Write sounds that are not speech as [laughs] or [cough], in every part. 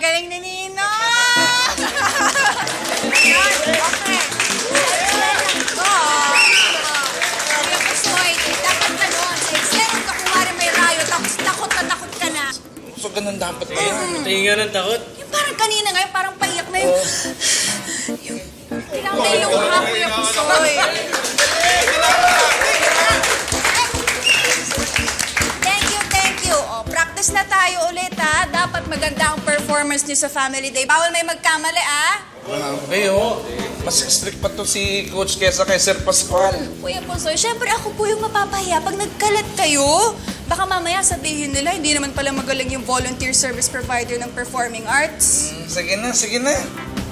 galing ni Nino! Yan, okay. So, ganun dapat ba yan? Tingin ng takot. Yung parang kanina ngayon, parang paiyak na yung... yung... Kailangan na yung ha, Kuya Pusoy. Thank you, thank you. O, practice na tayo ulit, performance niyo sa Family Day. Bawal may magkamali, ah. Grabe, oh. Mas strict pa to si Coach kesa kay Sir Pascual. Kuya Pusoy, syempre ako po yung mapapahiya pag nagkalat kayo. Baka mamaya sabihin nila, hindi naman pala magaling yung volunteer service provider ng performing arts. Mm, Sige na, sige na.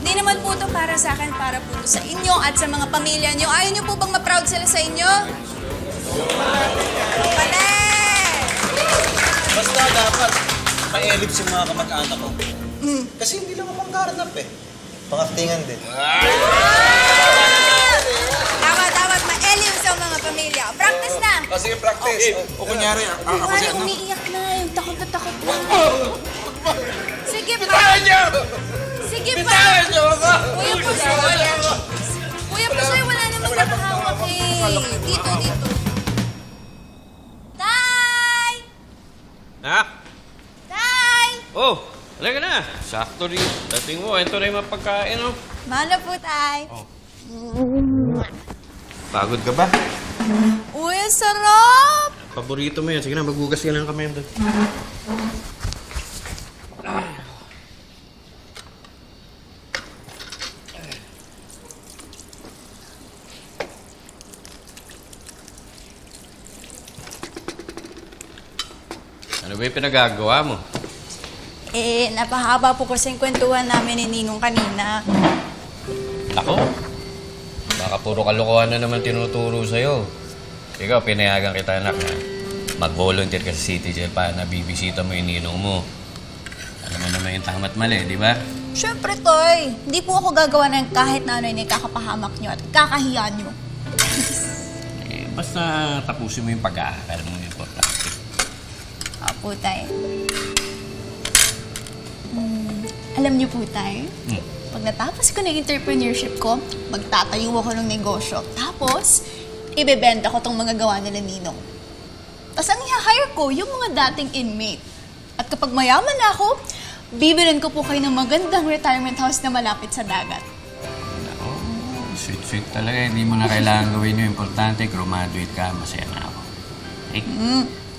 Hindi naman po to para sa akin, para po to sa inyo at sa mga pamilya nyo. Ayaw nyo po bang ma-proud sila sa inyo? Pale! Basta dapat ma-elip si mga kamag-anak ko. Kasi hindi lang ako pangkaranap eh. Pangaktingan din. Tama, tama. Ma-eliw sa mga pamilya. Practice na! O, sige, practice. O, kunyari, a- a- ako si Parang ano. umiiyak na. Yung takot na takot na. Sige pa. Bitawan niyo! Sige pa. Bitawan niyo ako! Kuya Pusoy. Kuya Pusoy, wala namang nakahawak eh. Dito, dito. Oh, halika na. Sakto rin. Dating mo, ito na yung mapagkain, oh. Mana po, Tay. Pagod ka ba? Uy, ang sarap! Paborito mo yan. Sige na, maghugas ka lang kami doon. Ano ba yung pinagagawa mo? Eh, napahaba po kasi yung kwentuhan namin ni Ninong kanina. Ako? Baka puro kalokohan na naman tinuturo sa'yo. Ikaw, pinayagan kita anak na mag-volunteer ka sa City Jail para nabibisita mo yung ninong mo. Alam mo naman yung tama't mali, di ba? Siyempre, Toy. Hindi po ako gagawa ng kahit na ano yung kakapahamak nyo at kakahiya nyo. Eh, basta tapusin mo yung pag-aaral mo importante. Opo, Tay. Hmm, alam niyo po, Tay, Hmm. pag natapos ko ng entrepreneurship ko, magtatayo ako ng negosyo. Tapos, ibebenta ko tong mga gawa nila Ninong. Tapos ang i-hire ko, yung mga dating inmate. At kapag mayaman na ako, bibilin ko po kayo ng magandang retirement house na malapit sa dagat. Ako, sweet-sweet talaga. Hindi mo na kailangan gawin yung importante. Graduate ka, masaya na ako. Eh,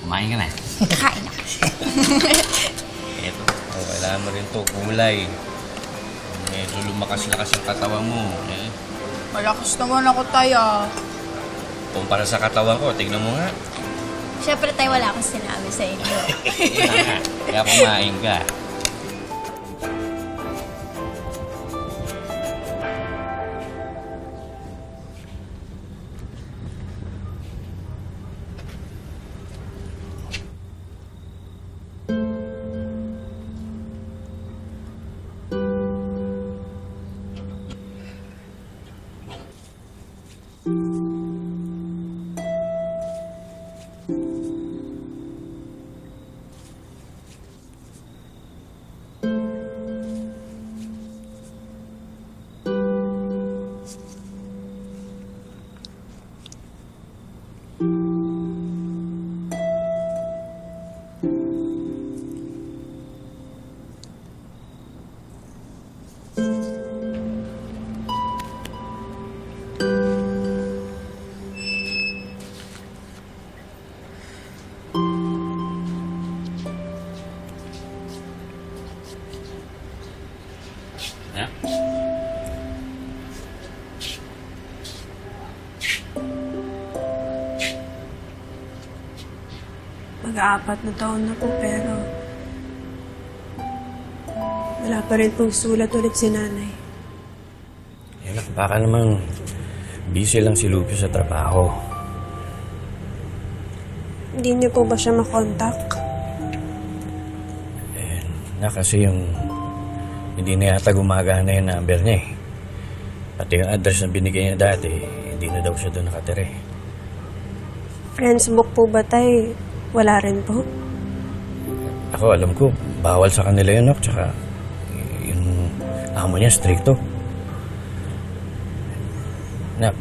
kumain ka na. Kakain na. [laughs] Kailangan mo rin to kulay. Medyo lumakas-lakas ang katawan mo. Eh, Malakas naman ako, Tay, ah. kumpara sa katawan ko, tingnan mo nga. Siyempre, Tay, wala akong sinabi sa inyo. [laughs] Kaya kumain ka. Mag-aapat na taon na po pero wala pa rin pong sulat ulit si nanay. Yan, baka naman busy lang si Lupio sa trabaho. Hindi niyo po ba siya makontak? Na kasi yung hindi na yata gumagana yung number niya eh. Pati yung address na binigay niya dati, hindi na daw siya doon nakatira eh. Friends book po ba tay? Wala rin po. Ako alam ko, bawal sa kanila yun, Nok. Tsaka amo niya stricto. Nak,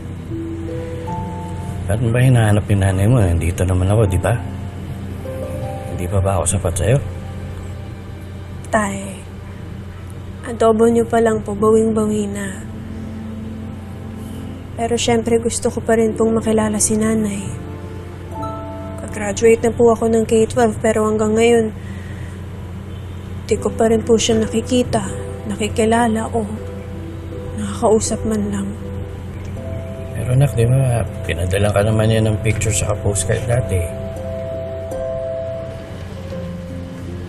ba't mo ba hinahanap yung nanay mo? Nandito naman ako, di ba? Hindi pa ba ako sapat sa'yo? Tay, adobo niyo pa lang po, bawing-bawi na. Pero syempre gusto ko pa rin pong makilala si nanay. Kagraduate na po ako ng K-12 pero hanggang ngayon, di ko pa rin po siya nakikita, nakikilala o nakakausap man lang. Pero nak, di ba, pinadala ka naman niya ng picture sa postcard dati.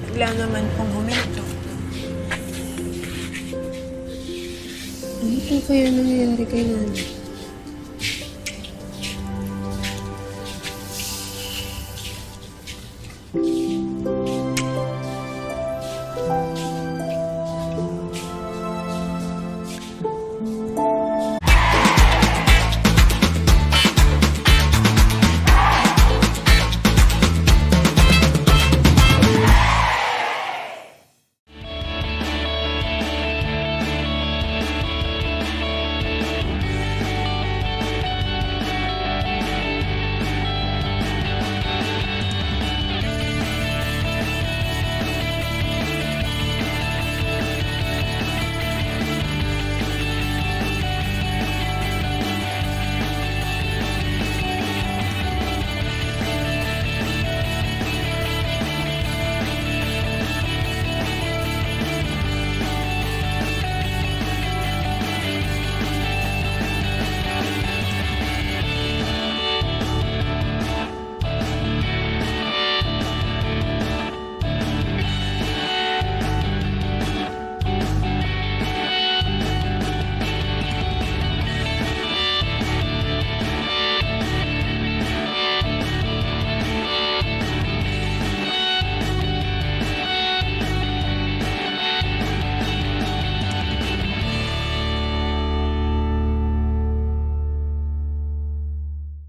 Bigla naman pong huminto. Ano po kaya nangyayari kay nanay?